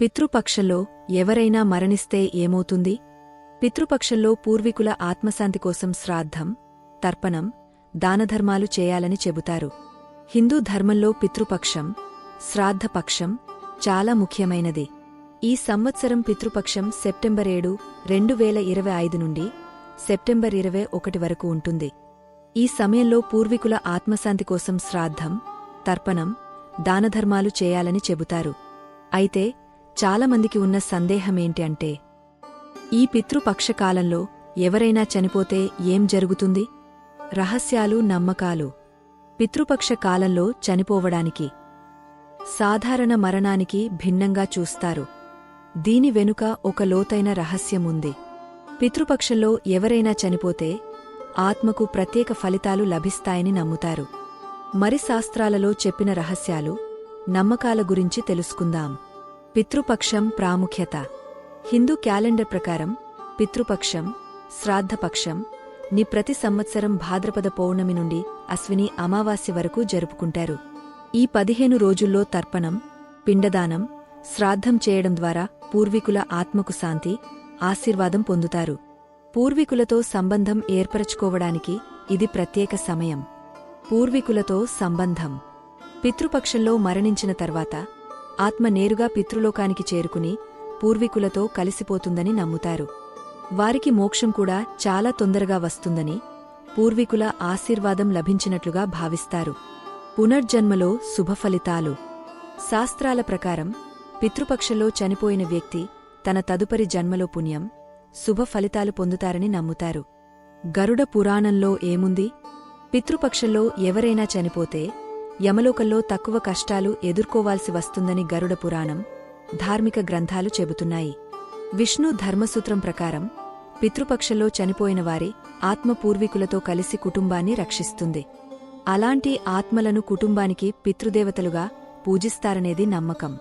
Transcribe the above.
పితృపక్షంలో ఎవరైనా మరణిస్తే ఏమవుతుంది? పితృపక్షంలో పూర్వీకుల ఆత్మశాంతి కోసం శ్రాద్ధం తర్పణం దానధర్మాలు చేయాలని చెబుతారు. హిందూ ధర్మంలో పితృపక్షం శ్రాద్ధపక్షం చాలా ముఖ్యమైనది. ఈ సంవత్సరం పితృపక్షం సెప్టెంబర్ ఏడు రెండు వేల ఇరవై ఐదు నుండి సెప్టెంబర్ ఇరవై ఒకటి వరకు ఉంటుంది. ఈ సమయంలో పూర్వీకుల ఆత్మశాంతి కోసం శ్రాద్ధం తర్పణం దానధర్మాలు చేయాలని చెబుతారు. అయితే చాలామందికి ఉన్న సందేహమేంటి అంటే ఈ పితృపక్షకాలంలో ఎవరైనా చనిపోతే ఏం జరుగుతుంది? రహస్యాలు నమ్మకాలు. పితృపక్ష కాలంలో చనిపోవడానికి సాధారణ మరణానికి భిన్నంగా చూస్తారు. దీని వెనుక ఒక లోతైన రహస్యముంది పితృపక్షంలో ఎవరైనా చనిపోతే ఆత్మకు ప్రత్యేక ఫలితాలు లభిస్తాయని నమ్ముతారు. మరి శాస్త్రాలలో చెప్పిన రహస్యాలు నమ్మకాల గురించి తెలుసుకుందాం. పితృపక్షం ప్రాముఖ్యత. హిందూ క్యాలెండర్ ప్రకారం పితృపక్షం శ్రాద్ధపక్షం ని ప్రతి సంవత్సరం భాద్రపద పౌర్ణమి నుండి అశ్విని అమావాస్య వరకు జరుపుకుంటారు. ఈ పదిహేను రోజుల్లో తర్పణం పిండదానం శ్రాద్ధం చేయడం ద్వారా పూర్వీకుల ఆత్మకు శాంతి ఆశీర్వాదం పొందుతారు. పూర్వీకులతో సంబంధం ఏర్పరచుకోవడానికి ఇది ప్రత్యేక సమయం. పూర్వీకులతో సంబంధం. పితృపక్షంలో మరణించిన తర్వాత ఆత్మ నేరుగా పితృలోకానికి చేరుకుని పూర్వీకులతో కలిసిపోతుందని నమ్ముతారు. వారికి మోక్షం కూడా చాలా తొందరగా వస్తుందని పూర్వీకుల ఆశీర్వాదం లభించినట్లుగా భావిస్తారు. పునర్జన్మలో శుభఫలితాలు శాస్త్రాల ప్రకారం పితృపక్షంలో చనిపోయిన వ్యక్తి తన తదుపరి జన్మలో పుణ్యం శుభ ఫలితాలు పొందుతారని నమ్ముతారు. గరుడ పురాణంలో ఏముంది? పితృపక్షంలో ఎవరైనా చనిపోతే యమలోకంలో తక్కువ కష్టాలు ఎదుర్కోవాల్సి వస్తుందని గరుడ పురాణం ధార్మిక గ్రంథాలు చెబుతున్నాయి. విష్ణు ధర్మసూత్రం ప్రకారం పితృపక్షంలో చనిపోయిన వారి ఆత్మ పూర్వీకులతో కలిసి కుటుంబాన్ని రక్షిస్తుంది. అలాంటి ఆత్మలను కుటుంబానికి పితృదేవతలుగా పూజిస్తారనేది నమ్మకం.